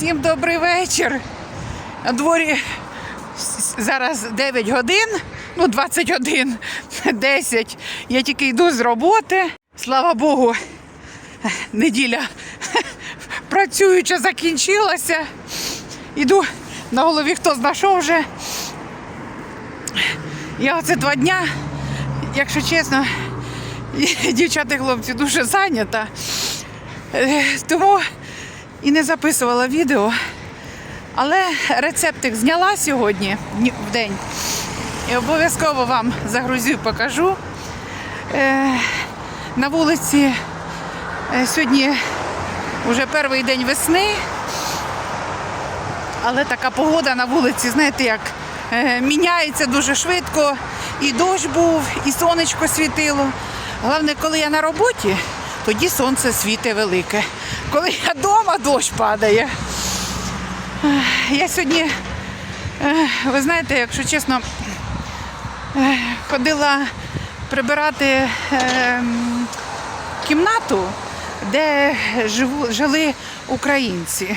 Всім добрий вечір. На дворі зараз 9 годин, ну 21, 10. Я тільки йду з роботи. Слава Богу, неділя працююча закінчилася. Іду на голові, хто знайшов вже. Я оце два дня, якщо чесно, дівчата і хлопці дуже зайнята. Е, Тому і не записувала відео. Але рецептик зняла сьогодні в день. І обов'язково вам загрузю і покажу. Е, на вулиці е, сьогодні вже перший день весни. Але така погода на вулиці, знаєте, як е, міняється дуже швидко. І дощ був, і сонечко світило. Головне, коли я на роботі, тоді сонце світить велике. Коли я вдома, дощ падає. Я сьогодні, ви знаєте, якщо чесно, ходила прибирати е, кімнату, де жили українці.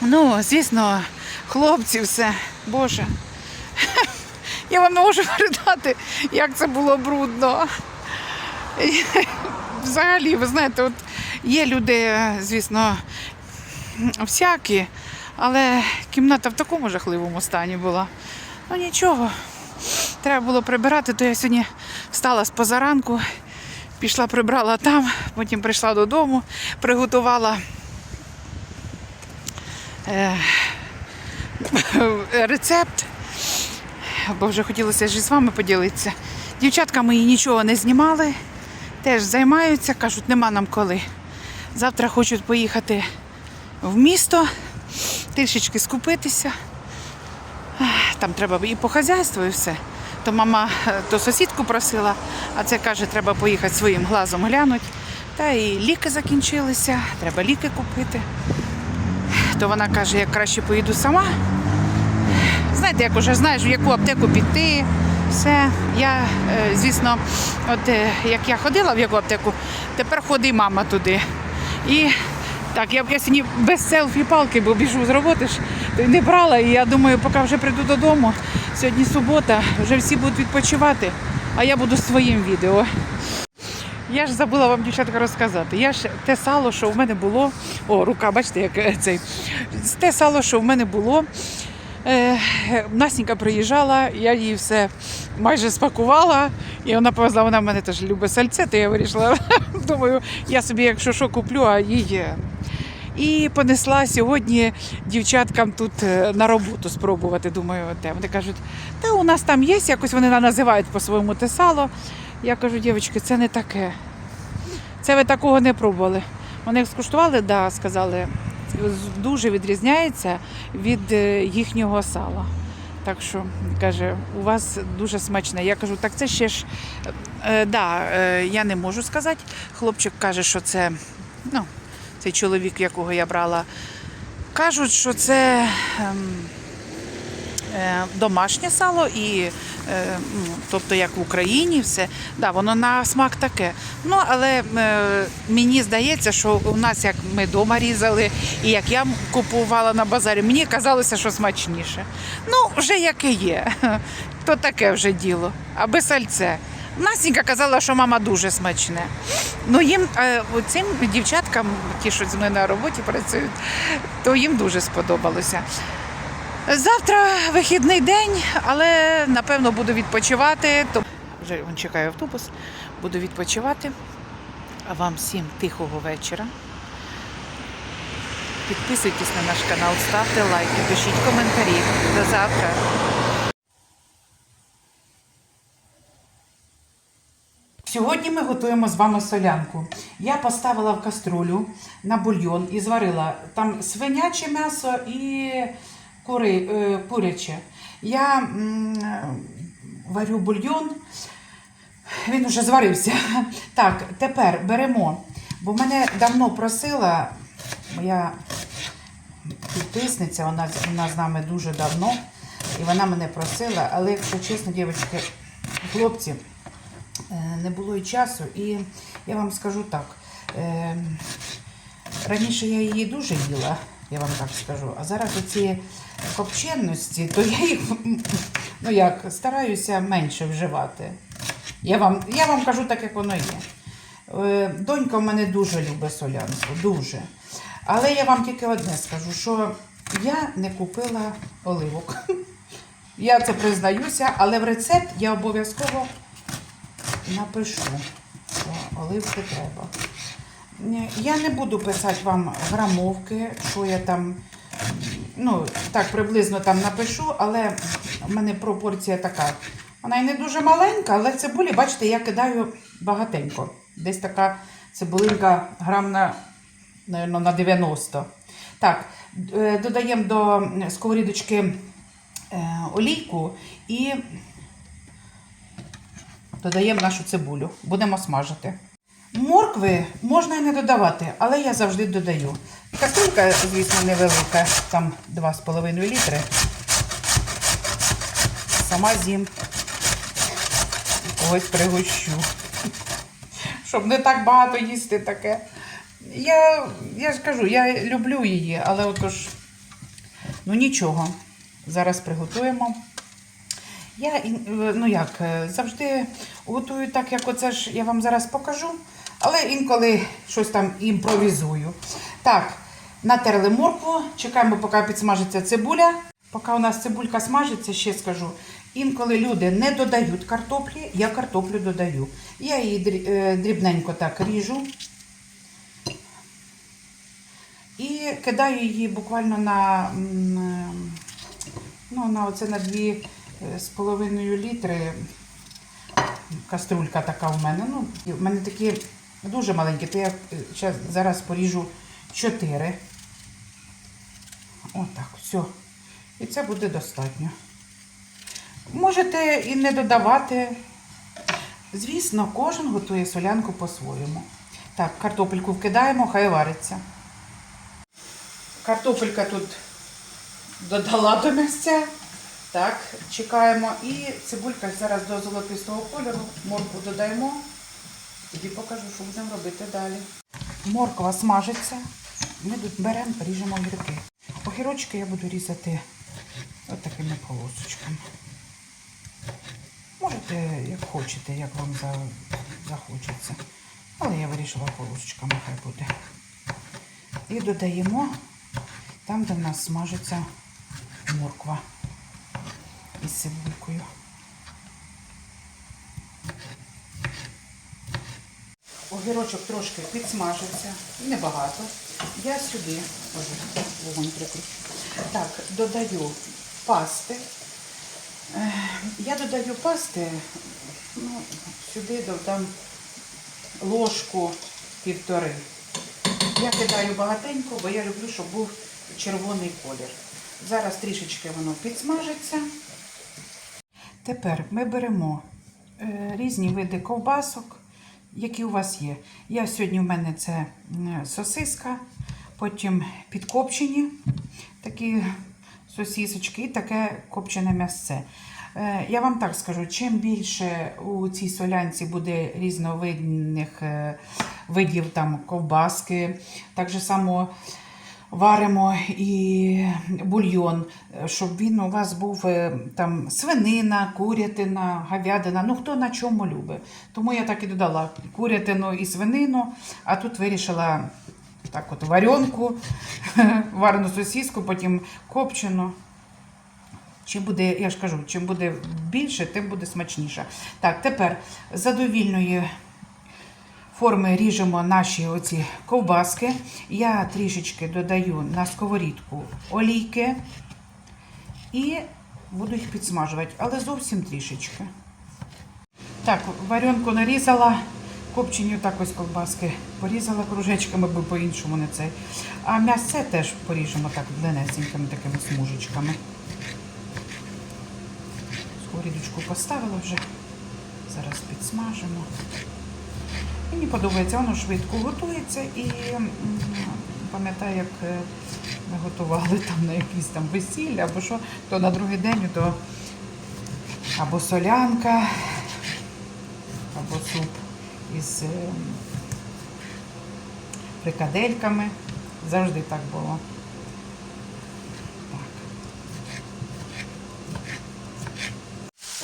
Ну, звісно, хлопці, все, Боже. Я вам не можу передати, як це було брудно. Взагалі, ви знаєте, от є люди, звісно, всякі, але кімната в такому жахливому стані була. Ну нічого, треба було прибирати, то я сьогодні встала з позаранку, пішла, прибрала там, потім прийшла додому, приготувала е, рецепт, бо вже хотілося ж з вами поділитися. Дівчатка мої нічого не знімали, теж займаються, кажуть, нема нам коли. Завтра хочуть поїхати в місто, трішечки скупитися. Там треба і по хазяйству, і все. То мама е, то сусідку просила, а це каже, треба поїхати своїм глазом глянути. Та і ліки закінчилися, треба ліки купити. То вона каже, я краще поїду сама. Знаєте, як уже знаєш, в яку аптеку піти. Все. Я, е, звісно, от е, як я ходила в яку аптеку, тепер ходить мама туди. І так, я, я сьогодні без селфі-палки, бо біжу з роботи ж, не брала. І я думаю, поки вже прийду додому. Сьогодні субота, вже всі будуть відпочивати, а я буду своїм відео. Я ж забула вам, дівчатка, розказати. Я ж те сало, що в мене було. О, рука, бачите, як е, цей. Те сало, що в мене було. Е, Настенька приїжджала, я їй все майже спакувала, і вона повезла, вона в мене теж любить сальце, то я вирішила, думаю, я собі, якщо що куплю, а їй. І понесла сьогодні дівчаткам тут е, на роботу спробувати. Думаю, те. Вони кажуть, та у нас там є, якось вони називають по-своєму те сало. Я кажу, дівчатки, це не таке. Це ви такого не пробували. Вони скуштували, да, сказали, дуже відрізняється від е, їхнього сала. Так що, каже, у вас дуже смачне. Я кажу, так це ще ж, е, да, е, я не можу сказати. Хлопчик каже, що це, ну, цей чоловік, якого я брала, кажуть, що це е, домашнє сало і е, ну, тобто як в Україні все. Да, воно на смак таке. Ну, але е, мені здається, що у нас як ми вдома різали, і як я купувала на базарі, мені казалося, що смачніше. Ну, вже яке є. То таке вже діло. Аби сальце. Настенька казала, що мама дуже смачне. Ну їм е, цим дівчаткам, ті, що зі мною на роботі працюють, то їм дуже сподобалося. Завтра вихідний день, але напевно буду відпочивати. То вже вон чекаю автобус, буду відпочивати. А вам всім тихого вечора. Підписуйтесь на наш канал, ставте лайки, пишіть коментарі. До завтра. Сьогодні ми готуємо з вами солянку. Я поставила в каструлю на бульйон і зварила там свиняче м'ясо і кури, е, куряче. Я варю бульйон, він вже зварився. Так, тепер беремо, бо мене давно просила моя підписниця, вона, вона з нами дуже давно, і вона мене просила, але якщо чесно, дівчатки, хлопці, е, не було і часу, і я вам скажу так. е, Раніше я її дуже їла, я вам так скажу. А зараз оці копченості, то я їх ну як, стараюся менше вживати. Я вам, я вам кажу так, як воно є. Е, Донька в мене дуже любить солянку, дуже. Але я вам тільки одне скажу, що я не купила оливок. Я це признаюся, але в рецепт я обов'язково напишу, що оливки треба. Я не буду писати вам грамовки, що я там, ну, так приблизно там напишу, але в мене пропорція така. Вона і не дуже маленька, але цибулі, бачите, я кидаю багатенько. Десь така цибулинка грам на, наверно, на 90. Так, е, додаємо до сковорідочки е, олійку і додаємо нашу цибулю. Будемо смажити. Моркви можна і не додавати, але я завжди додаю. Каструлька, звісно, невелика, там 2,5 літри. Сама з'їм. Когось пригощу. Щоб не так багато їсти таке. Я, я ж кажу, я люблю її, але отож, ну нічого. Зараз приготуємо. Я ну як, е, завжди готую так, як оце ж я вам зараз покажу, але інколи щось там імпровізую. Так, натерли моркву, чекаємо, поки підсмажиться цибуля. Поки у нас цибулька смажиться, ще скажу. Інколи люди не додають картоплі, я картоплю додаю. Я її е, дрібненько так ріжу. І кидаю її буквально на, е, ну, на, оце на дві е, з половиною літри. Каструлька така у мене. Ну, в мене такі дуже маленькі, то я е, зараз поріжу 4. Отак, все. І це буде достатньо. Можете і не додавати. Звісно, кожен готує солянку по-своєму. Так, картопельку вкидаємо, хай вариться. Картопелька тут додала до місця. Так, чекаємо. І цибулька зараз до золотистого кольору. Моркву додаємо. Тоді покажу, що будемо робити далі. Морква смажиться. Ми тут беремо, ріжемо огірки. Огірочки я буду різати от такими полосочками. Можете, як хочете, як вам за- захочеться. Але я вирішила полосочками хай буде. І додаємо там, де в нас смажиться морква із цибулькою. Огірочок трошки підсмажився, небагато. Я сюди, ой, вогонь прикручу. Так, додаю пасти. Я додаю пасти, ну, сюди додам ложку півтори. Я кидаю багатенько, бо я люблю, щоб був червоний колір. Зараз трішечки воно підсмажиться. Тепер ми беремо е, різні види ковбасок, які у вас є. Я сьогодні в мене це сосиска, потім підкопчені такі сосісочки і таке копчене м'ясце. Е, Я вам так скажу, чим більше у цій солянці буде різновидних е, видів там ковбаски, так же само варимо і бульйон, щоб він у вас був е, там свинина, курятина, говядина, ну хто на чому любить. Тому я так і додала курятину і свинину, а тут вирішила так от варенку, варену сосиску, потім копчену. Чим буде, я ж кажу, чим буде більше, тим буде смачніше. Так, тепер задовільної форми ріжемо наші оці ковбаски. Я трішечки додаю на сковорідку олійки і буду їх підсмажувати, але зовсім трішечки. Так, варенку нарізала, копчені так ось ковбаски порізала кружечками, бо по-іншому не цей. А м'ясце теж поріжемо так длиннесенькими такими смужечками. Сковорідочку поставила вже. Зараз підсмажимо. Мені подобається, воно швидко готується і пам'ятаю, як е, ми готували там на якісь там весілля або що, то на другий день то або солянка, або суп із е, фрикадельками. Завжди так було.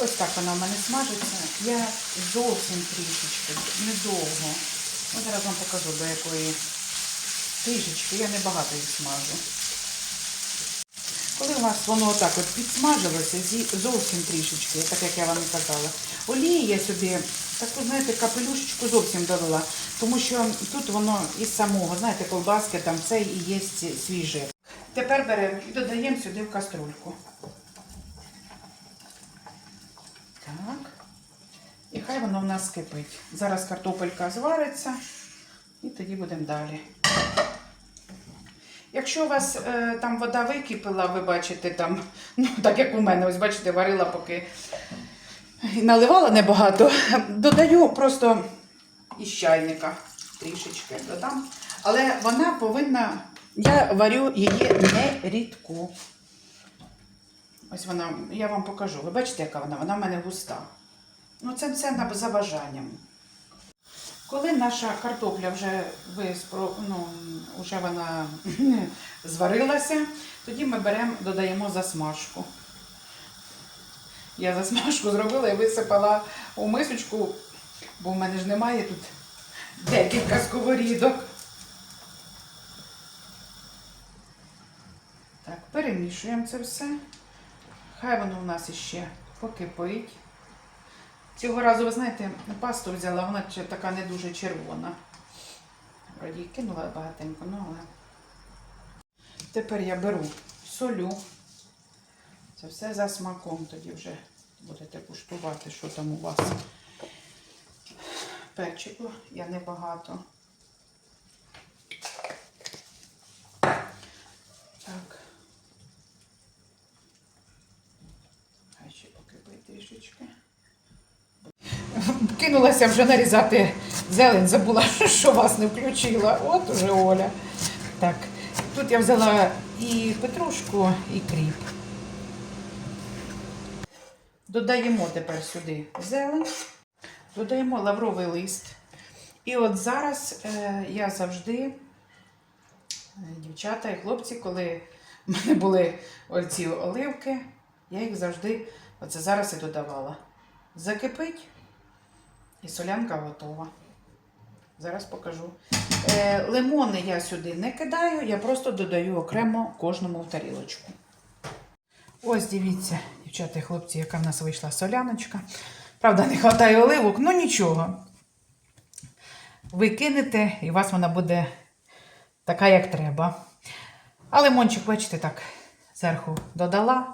Ось так вона в мене смажиться. Я зовсім трішечки, недовго. Ось зараз вам покажу, до якої трішечки. Я не багато їх смажу. Коли у вас воно отак от підсмажилося, зовсім трішечки, так як я вам і казала, олії я собі таку, знаєте, капелюшечку зовсім долила, тому що тут воно із самого, знаєте, колбаски, там це і є свій жир. Тепер беремо і додаємо сюди в каструльку. Так. І хай воно в нас кипить. Зараз картопелька звариться, і тоді будемо далі. Якщо у вас е, там вода википіла, ви бачите там, ну так як у мене, ось бачите, варила поки і наливала небагато, додаю просто із чайника трішечки додам. Але вона повинна, я варю її не рідку. Ось вона, я вам покажу. Ви бачите, яка вона? Вона в мене густа. Ну, це все за бажанням. Коли наша картопля вже виспро, ну, вже вона зварилася, тоді ми беремо, додаємо засмажку. Я засмажку зробила і висипала у мисочку, бо в мене ж немає тут декілька сковорідок. Так, перемішуємо це все. Хай воно у нас іще покипить. Цього разу, ви знаєте, пасту взяла, вона така не дуже червона. Вроді кинула багатенько, ну але. Тепер я беру солю. Це все за смаком, тоді вже будете куштувати, що там у вас. Перчику я небагато. Так. Хай ще покипить трішечки. Кинулася вже нарізати зелень, забула, що вас не включила. От уже Оля. Так, тут я взяла і петрушку, і кріп. Додаємо тепер сюди зелень, додаємо лавровий лист. І от зараз е, я завжди, е, дівчата і хлопці, коли в мене були оці оливки, я їх завжди, оце зараз і додавала. Закипить, і солянка готова. Зараз покажу. Е, лимони я сюди не кидаю, я просто додаю окремо кожному в тарілочку. Ось дивіться, дівчата і хлопці, яка в нас вийшла соляночка. Правда, не вистачає оливок, ну нічого. Ви кинете, і у вас вона буде така, як треба. А лимончик, бачите, так, зверху додала,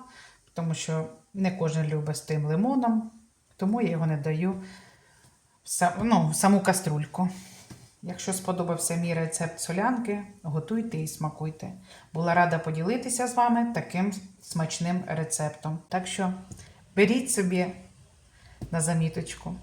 тому що не кожен любить з тим лимоном, тому я його не даю в са- ну, саму каструльку. Якщо сподобався мій рецепт солянки, готуйте і смакуйте. Була рада поділитися з вами таким смачним рецептом. Так що беріть собі на заміточку.